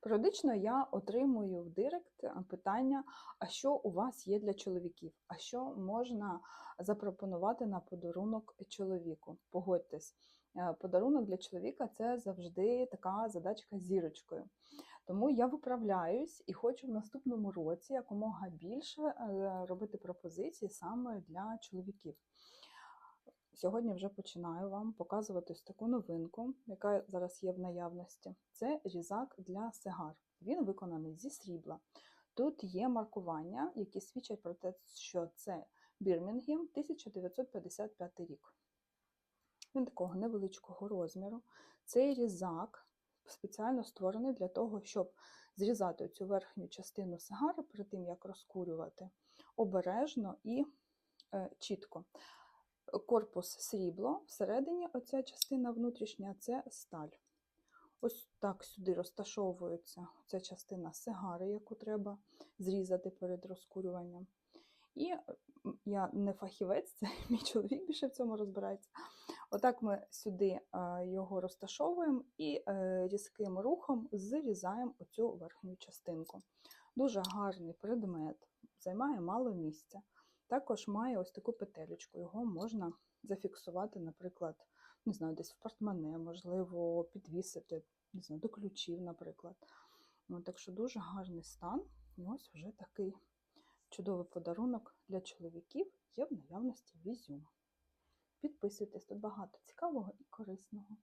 Періодично я отримую в директ е, питання: а що у вас є для чоловіків? А що можна запропонувати на подарунок чоловіку? Погодьтесь, е, подарунок для чоловіка це завжди така задачка зірочкою. Тому я виправляюсь і хочу в наступному році якомога більше е, робити пропозиції саме для чоловіків. Сьогодні вже починаю вам показувати ось таку новинку, яка зараз є в наявності. Це різак для сигар. Він виконаний зі срібла. Тут є маркування, які свідчать про те, що це Бірмінгем 1955 рік. Він такого невеличкого розміру. Цей різак спеціально створений для того, щоб зрізати цю верхню частину сигари перед тим, як розкурювати, обережно і е, чітко. Корпус срібло, всередині оця частина внутрішня це сталь. Ось так сюди розташовується ця частина сигари, яку треба зрізати перед розкурюванням. І я не фахівець, це мій чоловік більше в цьому розбирається. Отак ми сюди е, його розташовуємо і е, різким рухом зрізаємо оцю верхню частинку. Дуже гарний предмет, займає мало місця. Також має ось таку петелечку. Його можна зафіксувати, наприклад, не знаю, десь в портмоне, можливо, підвісити, не знаю, до ключів, наприклад. Ну, так що дуже гарний стан. І ось вже такий чудовий подарунок для чоловіків є в наявності в Ізюм. Підписуйтесь, тут багато цікавого і корисного.